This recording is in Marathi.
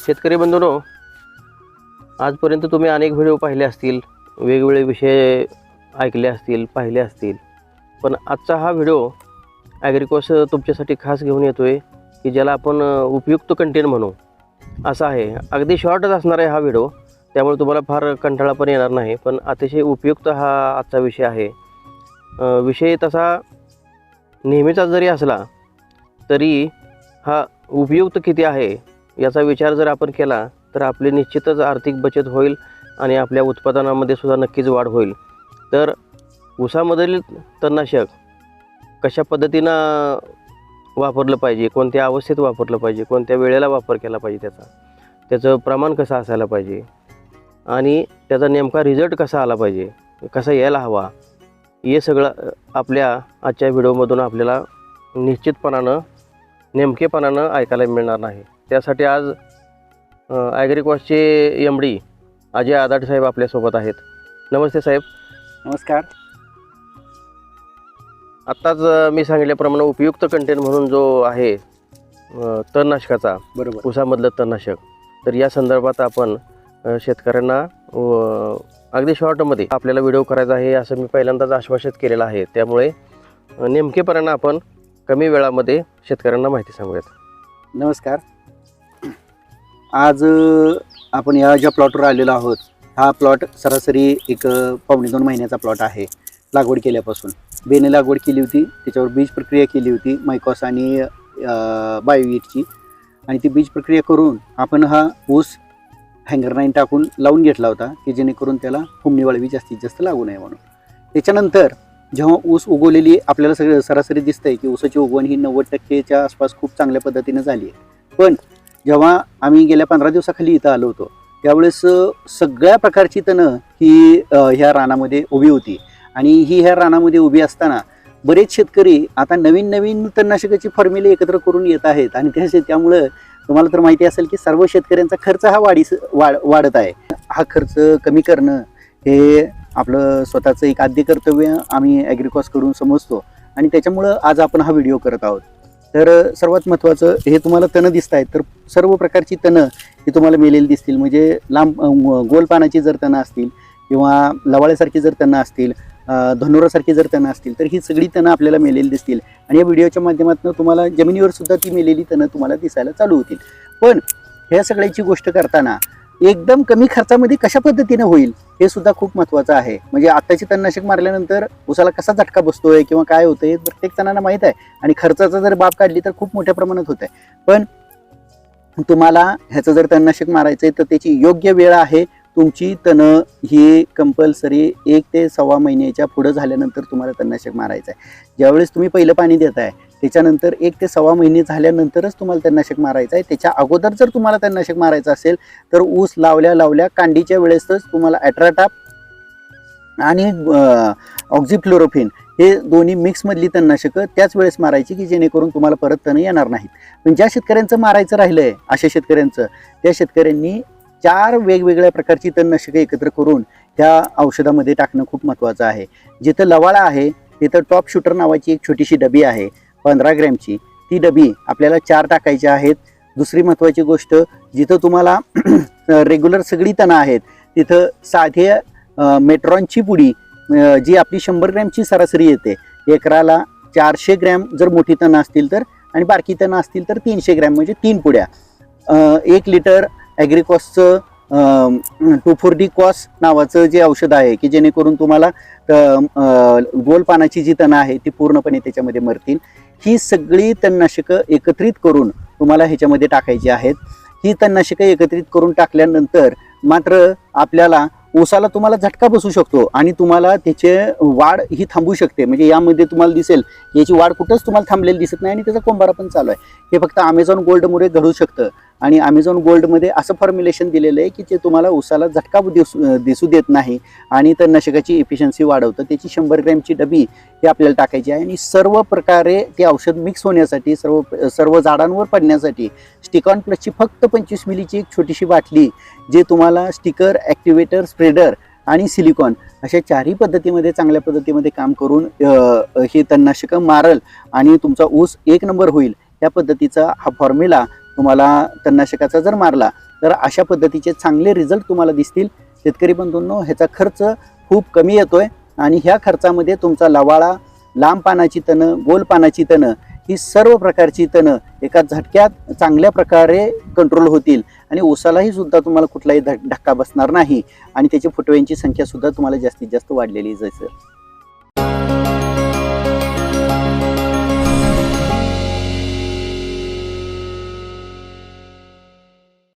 शेतकरी बंधूनो आजपर्यंत तुम्ही अनेक व्हिडिओ पाहिले असतील वेगवेगळे विषय ऐकले असतील पाहिले असतील पण आजचा हा व्हिडिओ ॲग्रिकॉस तुमच्यासाठी खास घेऊन येतो आहे की ज्याला आपण उपयुक्त कंटेंट म्हणू. असा आहे. अगदी शॉर्टच असणार आहे हा व्हिडिओ. त्यामुळे तुम्हाला फार कंटाळा पण येणार नाही पण अतिशय उपयुक्त हा आजचा विषय आहे. विषय तसा नेहमीचा जरी असला तरी हा उपयुक्त किती आहे? याचा विचार जर आपण केला तर आपली निश्चितच आर्थिक बचत होईल आणि आपल्या उत्पादनामध्ये सुद्धा नक्कीच वाढ होईल. तर ऊसामधील तणनाशक कशा पद्धतीनं वापरलं पाहिजे कोणत्या अवस्थेत वापरलं पाहिजे कोणत्या वेळेला वापर केला पाहिजे त्याचा त्याचं प्रमाण कसं असायला पाहिजे आणि त्याचा नेमका रिझल्ट कसा आला पाहिजे कसा यायला हवा हे सगळं आपल्या आजच्या व्हिडिओमधून आपल्याला निश्चितपणानं नेमकेपणानं ऐकायला मिळणार नाही. त्यासाठी आज ॲग्रिकॉसचे एम डी अजय आदाड साहेब आपल्यासोबत आहेत. नमस्ते साहेब. नमस्कार. आत्ताच मी सांगितल्याप्रमाणे उपयुक्त कंटेंट म्हणून जो आहे तणनाशकाचा बरोबर. ऊसामधलं तणनाशक तर या संदर्भात आपण शेतकऱ्यांना अगदी शॉर्टमध्ये आपल्याला व्हिडिओ करायचा आहे असं मी पहिल्यांदाच आश्वासित केलेलं आहे. त्यामुळे नेमकेपणानं आपण कमी वेळामध्ये शेतकऱ्यांना माहिती सांगूयात. नमस्कार. आज आपण या ज्या प्लॉटवर आलेलो आहोत हा प्लॉट सरासरी एक पावणे दोन महिन्याचा प्लॉट आहे लागवड केल्यापासून. बेने लागवड केली होती त्याच्यावर बीज प्रक्रिया केली होती मायकॉस आणि बायोईटची आणि ती बीज प्रक्रिया करून आपण हा ऊस हँगर नाईन टाकून लावून घेतला होता की जेणेकरून त्याला फुमणी वाळवी जास्तीत जास्त लागू नये म्हणून. त्याच्यानंतर जेव्हा ऊस उगवलेली आपल्याला सगळं सरासरी दिसतंय की ऊसाची उगवण ही नव्वद टक्केच्या आसपास खूप चांगल्या पद्धतीनं झाली आहे. पण जेव्हा आम्ही गेल्या पंधरा दिवसाखाली इथं आलो होतो त्यावेळेस सगळ्या प्रकारची तणं ही ह्या रानामध्ये उभी होती. आणि ही ह्या रानामध्ये उभी असताना बरेच शेतकरी आता नवीन नवीन तणनाशकाची फॉर्म्युले एकत्र करून येत आहेत. आणि त्या त्यामुळं तुम्हाला तर माहिती असेल की सर्व शेतकऱ्यांचा खर्च हा वाढीस वाढ वाढत आहे. हा खर्च कमी करणं हे आपलं स्वतःचं एक आद्य कर्तव्य आम्ही ॲग्रिकॉसकडून समजतो. आणि त्याच्यामुळं आज आपण हा व्हिडिओ करत आहोत. तर सर्वात महत्त्वाचं हे तुम्हाला तणं दिसत आहेत. तर सर्व प्रकारची तणं ही तुम्हाला मेलेली दिसतील. म्हणजे लांब गोल पानाची जर तणं असतील किंवा लवाळ्यासारखी जर तणं असतील धनुरासारखी जर तणं असतील तर ही सगळी तणं आपल्याला मेलेली दिसतील. आणि या व्हिडिओच्या माध्यमातून तुम्हाला जमिनीवर सुद्धा ती मेलेली तणं तुम्हाला दिसायला चालू होतील. पण ह्या सगळ्याची गोष्ट करताना एकदम कमी खर्चामध्ये कशा पद्धतीने होईल हे सुद्धा खूप महत्त्वाचं आहे. म्हणजे आत्ताची तणनाशक मारल्यानंतर उसाला कसा झटका बसतोय किंवा काय होतंय हे प्रत्येक जणांना माहीत आहे. आणि खर्चाचा जर बाब काढली तर खूप मोठ्या प्रमाणात होत आहे पण तुम्हाला ह्याचं जर तणनाशक मारायचं आहे तर त्याची योग्य वेळ आहे. तुमची तणं ही कंपल्सरी एक ते सव्वा महिन्याच्या पुढं झाल्यानंतर तुम्हाला तणनाशक मारायचं आहे ज्यावेळेस तुम्ही पहिलं पाणी देताय त्याच्यानंतर एक ते सव्वा महिने झाल्यानंतरच तुम्हाला तणनाशक मारायचं आहे. त्याच्या अगोदर जर तुम्हाला तणनाशक मारायचं असेल तर ऊस लावल्या लावल्या कांडीच्या वेळेसच तुम्हाला ॲट्राटाप आणि ऑक्झिफ्लोरोफिन हे दोन्ही मिक्समधली तणनाशकं त्याच वेळेस मारायची की जेणेकरून तुम्हाला परत तण येणार नाहीत. पण ज्या शेतकऱ्यांचं मारायचं राहिलं आहे अशा शेतकऱ्यांचं त्या शेतकऱ्यांनी चार वेगवेगळ्या प्रकारची तणनाशकं एकत्र करून त्या औषधामध्ये टाकणं खूप महत्त्वाचं आहे. जिथं लवाळा आहे तिथं टॉप शूटर नावाची एक छोटीशी डबी आहे. पंधरा ग्रॅमची. ती डबी आपल्याला चार टाकायची आहेत. दुसरी महत्त्वाची गोष्ट जिथं तुम्हाला रेग्युलर सगळी तणं आहेत तिथं साधे मेट्रॉनची पुडी जी आपली शंभर ग्रॅमची सरासरी येते. एकराला चारशे ग्रॅम जर मोठी तणं असतील तर आणि बारकी तणं असतील तर तीनशे ग्रॅम म्हणजे तीन पुड्या. एक लिटर ॲग्रिकॉसचं टू फोर्टी कॉस नावाचं जे औषध आहे की जेणेकरून तुम्हाला गोल पानाची जी तणं आहे ती पूर्णपणे त्याच्यामध्ये मरतील. ही सगळी तणनाशकं एकत्रित करून तुम्हाला ह्याच्यामध्ये टाकायची आहेत. ही तणनाशकं एकत्रित करून टाकल्यानंतर मात्र आपल्याला ऊसाला तुम्हाला झटका बसू शकतो आणि तुम्हाला त्याचे वाढ ही थांबू शकते. म्हणजे यामध्ये तुम्हाला दिसेल याची वाढ कुठंच तुम्हाला थांबलेली दिसत नाही आणि त्याचा कोंबारा पण चालू आहे. हे फक्त अमेझॉन गोल्डमुळे घडू शकतं. आणि अमेझॉन गोल्डमध्ये असं फॉर्म्युलेशन दिलेलं आहे की ते तुम्हाला उसाला झटका दिसू दिसू देत नाही आणि तणनाशकाची एफिशियन्सी वाढवतं. त्याची शंभर ग्रॅमची डबी ही आपल्याला टाकायची आहे. आणि सर्व प्रकारे ते औषध मिक्स होण्यासाठी सर्व सर्व झाडांवर पडण्यासाठी स्टिकॉन प्लसची फक्त पंचवीस मिलीची एक छोटीशी बाटली जे तुम्हाला स्टिकर ॲक्टिवेटर स्प्रेडर आणि सिलिकॉन अशा चारही पद्धतीमध्ये चांगल्या पद्धतीमध्ये काम करून हे तणनाशकं मारल आणि तुमचा ऊस एक नंबर होईल. या पद्धतीचा हा फॉर्म्युला तुम्हाला तणनाशकाचा जर मारला तर अशा पद्धतीचे चांगले रिझल्ट तुम्हाला दिसतील. शेतकरी बंधूंनो ह्याचा खर्च खूप कमी येतोय आणि ह्या खर्चामध्ये तुमचा लवाळा लांब पानाची तणं गोल पानाची तणं ही सर्व प्रकारची तणं एका झटक्यात चांगल्या प्रकारे कंट्रोल होतील. आणि ऊसालाही सुद्धा तुम्हाला कुठलाही धक्का बसणार नाही. आणि त्याची फुटव्यांची संख्या सुद्धा तुम्हाला जास्तीत जास्त वाढलेली जायचं